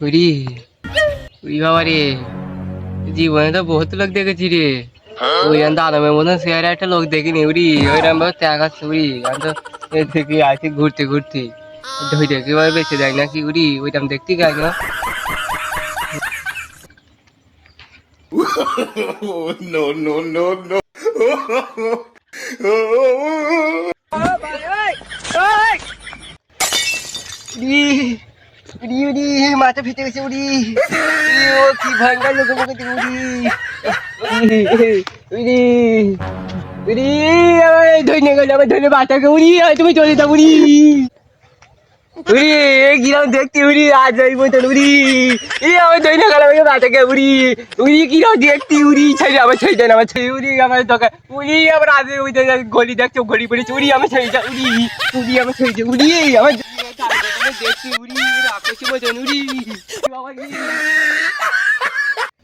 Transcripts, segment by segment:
উরি উরি বাবা রে জীবনে তো বহুত লোক দেখেছি রে। ওই আরামের মতন চেয়ারে একটা লোক দেখিনি উরি ওইরকম ভাবে ত্যাগ আছে উরি আমি তো এ থেকে আছি ঘুরতে ঘুরতে। ধৈর্য কীভাবে বেঁচে দেয় নাকি উরি ওইরকম দেখতে গাই না। No, no, no, no. উরি উরি উরি মাথা ফেটে গেছে উরি, ও কি ভয়ঙ্কর লোক মুখে উরি উরি উরি আমার ধরে গেল আমার ধরে বাচ্চাকে উড়ি তুমি চলে যাও উড়ি। উড়ি এ কিরম দেখতে উড়ি আজ ওই মতন উড়ি। ই আমার ধরে গেল আমাকে বাচ্চাকে উড়ি। উড়ি কিরম দেখতে উড়ি ছেড়ে আমার ছেড়ে দেন আমার ছেড়ে উড়ি আমার দোকান উড়ি আমার আজ ওই গলি দেখছ গলি পড়েছে উড়ি আমার ছেড়ে যা উড়ি উড়ি আমার ছেড়ে উড়ি আমার দেখছি উড়ি আকাশে উড়ি বাবা কি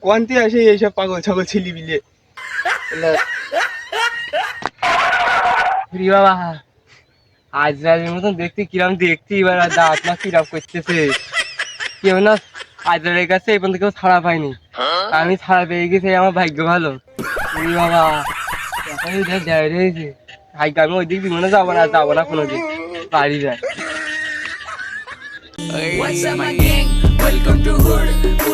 কোয়ান্তি আসে এইসব পাগল ছাগল ছিলি মিলে। উড়ি বাবা আজ রাজের মতন দেখতে কিরম দেখতে এবার আর দাঁত না কিরম করতেছে। কেউ না আজরালের কাছে এই পর্যন্ত কেউ ছাড়া পায়নি। আমি ছাড়া পেয়ে গেছি আমার ভাগ্য ভালো। উড়ি বাবা এখন ভাগ্য আমি ওই দিক বিমানে যাব না যাব না কোনো দিন বাড়ি যায়। What's up, my gang? Welcome to Hood.